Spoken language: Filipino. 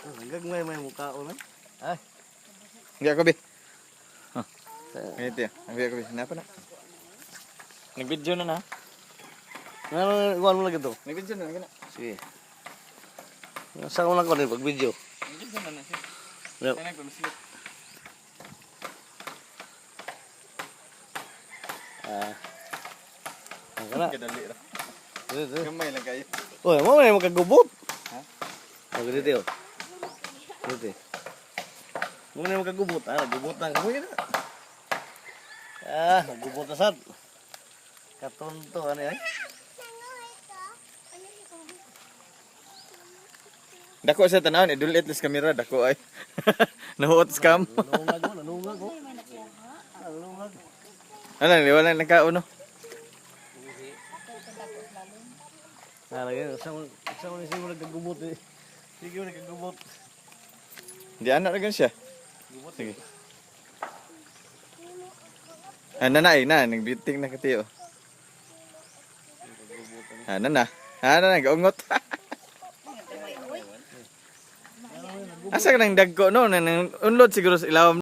Hanggang may may mukha o na. Ay. Hindi ako bi. Huh. Ganito yan. Ang ako bi. Napa na? Nag-video na na. Ano, ikuhan mo lang ito. Nag-video na. Nag-video Sige. Saan ko lang ko rin pag video? na na siya. Yep. Kaya nagpamislip. Ah. Ang kana. Kadali ra. Gamay lang kayo. Uy, mo na yung magkagubot. Ha? Oh, Dito. Mo na magkagubot. Ah, nagubot na. Kamu yun. Ah, nagubot na sad. Katonto, ano yan? Dako sa tanawon, idulit lis kamera dako ay. Nahuot scam. Nanungag mo, nanungag mo. Nanungag. Ano, liwala na ka uno. Ah, lagi. Saan mo, saan mo na siya nagkagubot Di anak na siya. Sige. Ano na eh, na, nagbiting na katiyo. Ano na? Ano na, gaungot. Asa ka nang dagko no? Nang unlod siguro sa ilawom